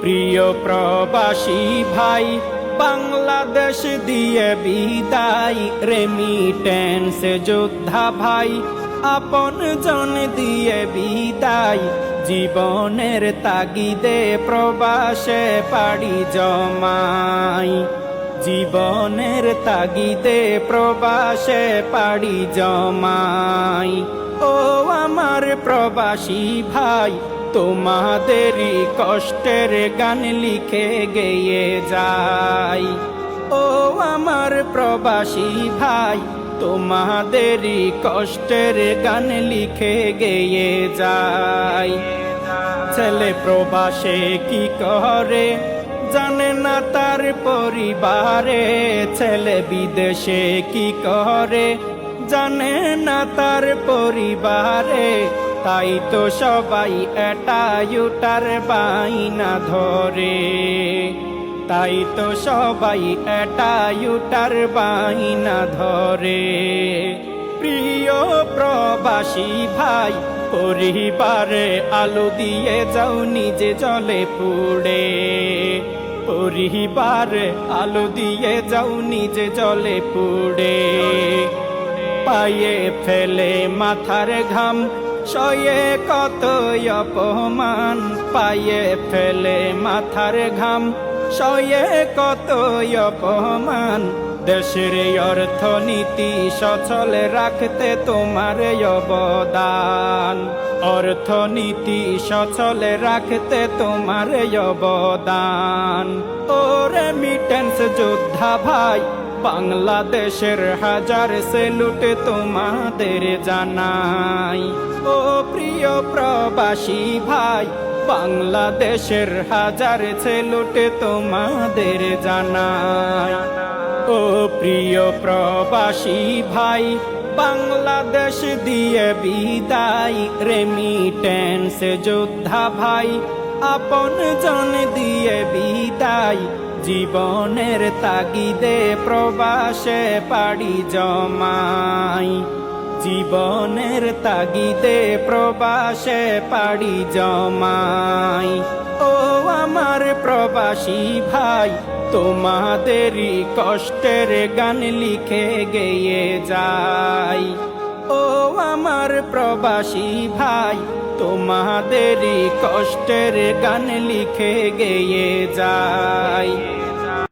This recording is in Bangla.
প্রিয় প্রবাসী ভাই, বাংলাদেশ দিয়ে বিদায়। রেমিটেন্স যোদ্ধা ভাই, আপন জন দিয়ে বিদায়। জীবনের তাগিদে প্রবাসে পাড়ি জমাই। জীবনের তাগিদে প্রবাসে পাড়ি জমাই। ও আমার প্রবাসী ভাই তোমাদেরই কষ্টের গান লিখে গেয়ে যাই। ও আমার প্রবাসী ভাই তোমাদেরই কষ্টের গান লিখে গেয়ে যাই। ছেলে প্রবাসে কি করে? জানে না তার পরিবারে, ছেলে বিদেশে কি করে? জানে না তার পরিবারে, তাই তো সবাই এটা ইউটার বাইনা ধরে। তাই তো সবাই এটা ইউটার বাইনা ধরে। প্রিয় প্রবাসী ভাই, পরিবারে আলো দিয়ে যাও, নিজে জলে পুড়ে। পরিবারে আলো দিয়ে যাও, নিজে জলে পুড়ে। পায়ে ফেলে মাথার ঘাম, সয়ে কত অপমান। পায়ে ফেলে মাথার ঘাম, সয়ে কত অপমান। দেশের অর্থনীতি সচল রাখতে তোমার অবদান। অর্থনীতি সচল রাখতে তোমার অবদান। ও রেমিটেন্স যোদ্ধা ভাই, বাংলাদেশের হাজার সেলুট তোমাদের জানাই। ও প্রিয় প্রবাসী ভাই, বাংলাদেশের হাজার সেলুট তোমাদের জানাই। ও প্রিয় প্রবাসী ভাই, বাংলাদেশ দিয়ে বিদায়। রেমিটেন্স যোদ্ধা ভাই, আপন জন দিয়ে বিদায়। জীবনের তাগিদে প্রবাসে পাড়ি জমাই। জীবনের তাগিদে প্রবাসে পাড়ি জমাই। ও আমার প্রবাসী ভাই, তোমাদেরই কষ্টের গান লিখে গেয়ে যাই। ও আমার প্রবাসী ভাই, তোমাদেরই কষ্টের গান লিখে গেয়ে যাই।